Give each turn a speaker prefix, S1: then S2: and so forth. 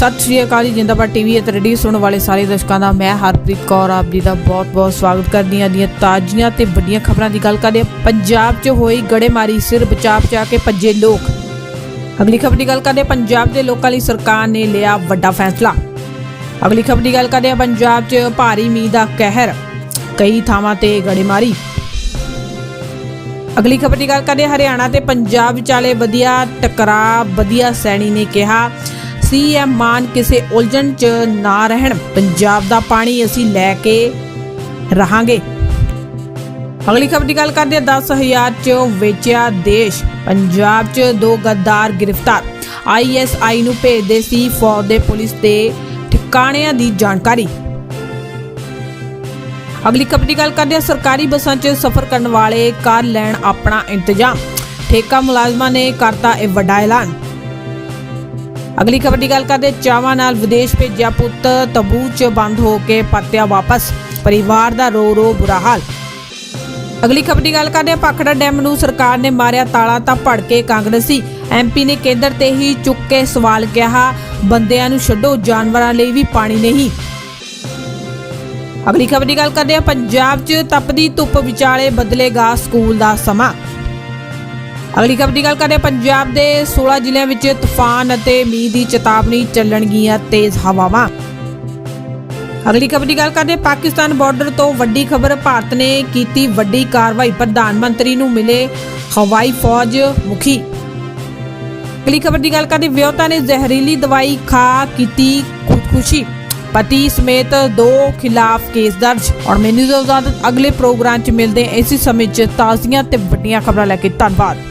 S1: ਸਤਿ ਸ਼੍ਰੀ ਅਕਾਲ ਜੀ, ਜਿੰਦਾਬਾਦ ਟੀਵੀ ਅਤੇ ਰੇਡੀਓ ਸੁਣਨ ਵਾਲੇ ਸਾਰੇ ਦਰਸ਼ਕਾਂ ਦਾ, ਮੈਂ ਹਰਪ੍ਰੀਤ ਕੌਰ, ਆਪ ਜੀ ਦਾ ਬਹੁਤ-ਬਹੁਤ ਸਵਾਗਤ ਕਰਦੀ ਹਾਂ, ਦੀਆਂ ਤਾਜ਼ੀਆਂ ਤੇ ਵੱਡੀਆਂ ਖਬਰਾਂ ਦੀ ਗੱਲ ਕਰਦੇ ਹਾਂ। ਪੰਜਾਬ 'ਚ ਹੋਈ ਗੜੇਮਾਰੀ, ਸਿਰ ਬਚਾ ਬਚਾ ਕੇ ਭੱਜੇ ਲੋਕ। ਅਗਲੀ ਖਬਰ ਦੀ ਗੱਲ ਕਰਦੇ ਪੰਜਾਬ ਦੇ ਲੋਕਾਂ ਲਈ ਸਰਕਾਰ ਨੇ ਲਿਆ ਵੱਡਾ ਫੈਸਲਾ। ਅਗਲੀ ਖਬਰ ਦੀ ਗੱਲ ਕਰਦੇ ਹਾਂ, ਪੰਜਾਬ 'ਚ ਭਾਰੀ ਮੀਂਹ ਦਾ ਕਹਿਰ, ਕਈ ਥਾਵਾਂ ਤੇ ਗੜੇਮਾਰੀ। ਅਗਲੀ ਖਬਰ ਦੀ ਗੱਲ ਕਰਦੇ ਹਰਿਆਣਾ ਤੇ ਪੰਜਾਬ ਵਿਚਾਲੇ ਵਧੀਆ ਟਕਰਾਅ, ਵਧੀਆ ਸੈਣੀ ਨੇ ਕਿਹਾ ਸੀਐਮ ਮਾਨ ਕਿਸੇ ਉਲਝਣ 'ਚ ਨਾ ਰਹਿਣ। ਪੰਜਾਬ ਦਾ ਪਾਣੀ ਅਸੀਂ ਲੈ ਕੇ ਰਹਾਂਗੇ। ਅਗਲੀ ਖਬਰ ਦੀ ਗੱਲ ਕਰਦੇ 10000 ਚ ਵੇਚਿਆ ਦੇਸ਼। ਪੰਜਾਬ 'ਚ ਦੋ ਗੱਦਾਰ ਗ੍ਰਿਫਤਾਰ। ਆਈਐਸਆਈ ਨੂੰ ਭੇਜਦੇ ਸੀ ਫੌਜ ਦੇ ਪੁਲਿਸ ਦੇ ਠਿਕਾਣਿਆਂ ਦੀ ਜਾਣਕਾਰੀ। ਅਗਲੀ ਖਬਰ ਦੀ ਗੱਲ ਕਰਦੇ ਸਰਕਾਰੀ ਬੱਸਾਂ 'ਚ ਸਫ਼ਰ ਕਰਨ ਵਾਲੇ ਕਰ ਲੈਣ ਆਪਣਾ ਇੰਤਜ਼ਾਮ। ਠੇਕਾ ਮੁਲਾਜ਼ਮਾਂ ਨੇ ਕਰਤਾ ਇਹ ਵੱਡਾ ਐਲਾਨ। ਅਗਲੀ ਖਬਰ ਦੀ ਗੱਲ ਕਰਦੇ ਹਾਂ, ਨਾਲ ਵਿਦੇਸ਼ ਭੇਜਿਆ ਪੁੱਤ ਤਬੂ 'ਚ ਬੰਦ ਹੋ ਕੇ ਪਰਤਿਆ ਵਾਪਸ ਪਰਿਵਾਰ ਦਾ ਰੋ ਰੋ ਬੁਰਾ ਹਾਲ। ਅਗਲੀ ਖਬਰ ਦੀ ਗੱਲ ਕਰਦੇ ਪਾਖੜਾ ਡੈਮ ਨੂੰ ਸਰਕਾਰ ਨੇ ਮਾਰਿਆ ਤਾਲਾ ਤਾਂ ਭੜਕੇ ਕਾਂਗਰਸੀ ਐਮਪੀ ਨੇ ਕੇਂਦਰ ਤੇ ਹੀ ਚੁੱਕ ਕੇ ਸਵਾਲ ਕਿਹਾ ਬੰਦਿਆਂ ਨੂੰ ਛੱਡੋ ਜਾਨਵਰਾਂ ਲਈ ਵੀ ਪਾਣੀ ਨਹੀਂ। ਅਗਲੀ ਖਬਰ ਦੀ ਗੱਲ ਕਰਦੇ ਹਾਂ ਪੰਜਾਬ 'ਚ ਤਪਦੀ ਧੁੱਪ ਵਿਚਾਲੇ ਬਦਲੇਗਾ ਸਕੂਲ ਦਾ ਸਮਾਂ। ਅਗਲੀ ਖਬਰ ਦੀ ਗੱਲ ਕਰਦੇ ਪੰਜਾਬ ਦੇ 16 ਜ਼ਿਲ੍ਹਿਆਂ ਵਿੱਚ ਤੂਫਾਨ ਅਤੇ ਮੀਂਹ ਦੀ ਚੇਤਾਵਨੀ ਚੱਲਣਗੀਆਂ ਤੇਜ਼ ਹਵਾਵਾਂ। ਅਗਲੀ ਖਬਰ ਦੀ ਗੱਲ ਕਰਦੇ ਪਾਕਿਸਤਾਨ ਬਾਰਡਰ ਤੋਂ ਵੱਡੀ ਖਬਰ ਭਾਰਤ ਨੇ ਕੀਤੀ ਵੱਡੀ ਕਾਰਵਾਈ। ਪ੍ਰਧਾਨ ਮੰਤਰੀ ਨੂੰ ਮਿਲੇ ਹਵਾਈ ਫੌਜ ਮੁਖੀ। ਅਗਲੀ ਖਬਰ ਦੀ ਗੱਲ ਕਰਦੇ ਹਾਂ, ਨੇ ਜ਼ਹਿਰੀਲੀ ਦਵਾਈ ਖਾ ਕੀਤੀ ਖੁਦਕੁਸ਼ੀ। ਪਤੀ ਸਮੇਤ ਦੋ ਖਿਲਾਫ ਕੇਸ ਦਰਜ। ਔਰ ਮੈਨੂੰ ਇਜਾਜ਼ਤ ਅਗਲੇ ਪ੍ਰੋਗਰਾਮ 'ਚ ਮਿਲਦੇ ਹਾਂ। ਸਮੇਂ 'ਚ ਤਾਜ਼ੀਆਂ ਤੇ ਵੱਡੀਆਂ ਖਬਰਾਂ ਲੈ ਕੇ ਧੰਨਵਾਦ।